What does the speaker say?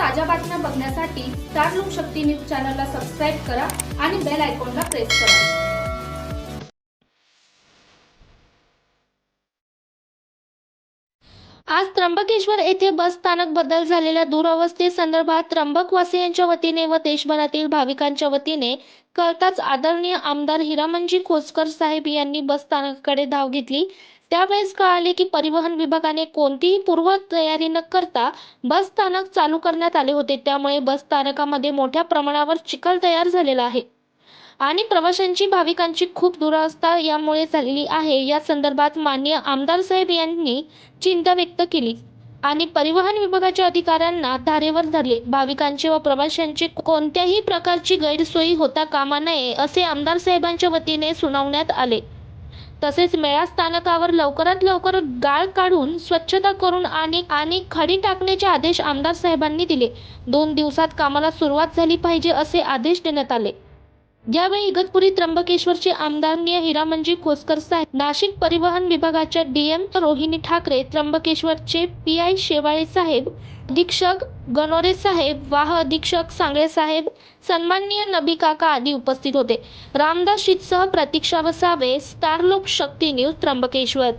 ताज्या बातम्या बघण्यासाठी स्टार लोकशक्ती न्यूज चॅनलला सबस्क्राईब करा आणि बेल आयकॉनला प्रेस करा. आज त्र्यंबकेश्वर येथे बस स्थानक बदल झालेल्या दुरवस्थेसंदर्भात त्र्यंबकवासियांच्या वतीने व देशभरातील भाविकांच्या वतीने कळताच आदरणीय आमदार हिरामनजी खोसकर साहेब यांनी बस स्थानकाकडे धाव घेतली. त्यावेळेस कळाले की परिवहन विभागाने कोणतीही पूर्व तयारी न करता बस स्थानक चालू करण्यात आले होते. त्यामुळे बस स्थानकामध्ये मोठ्या प्रमाणावर चिखल तयार झालेला आहे. आणि प्रवाशांची भाविकांची खूप दुरावस्था यामुळे झालेली आहे. या संदर्भात माननीय आमदार साहेब यांनी चिंता व्यक्त केली आणि परिवहन विभागाच्या अधिकाऱ्यांना धारेवर धरले. भाविकांचे व प्रवाशांची कोणत्याही प्रकारची गैरसोयी होता कामा नये असे आमदार साहेबांच्या वतीने सुनावण्यात आले. तसेच मेळा स्थानकावर लवकरात लवकर गाळ काढून स्वच्छता करून आणि आणि खडी टाकण्याचे आदेश आमदार साहेबांनी दिले. दोन दिवसात कामाला सुरुवात झाली पाहिजे असे आदेश देण्यात आले. यावेळी इगतपुरी त्र्यंबकेश्वरचे आमदारणीय हिरामनजी खोसकर साहेब नाशिक परिवहन विभागाच्या डीएम रोहिणी ठाकरे त्र्यंबकेश्वरचे पी आय शेवाळे साहेब अधीक्षक गणोरे साहेब वाह अधीक्षक सांगळे साहेब सन्माननीय नबी काका आदी उपस्थित होते. रामदास शितसह प्रतीक्षा वसावे स्टार लोक शक्ती न्यूज त्र्यंबकेश्वर.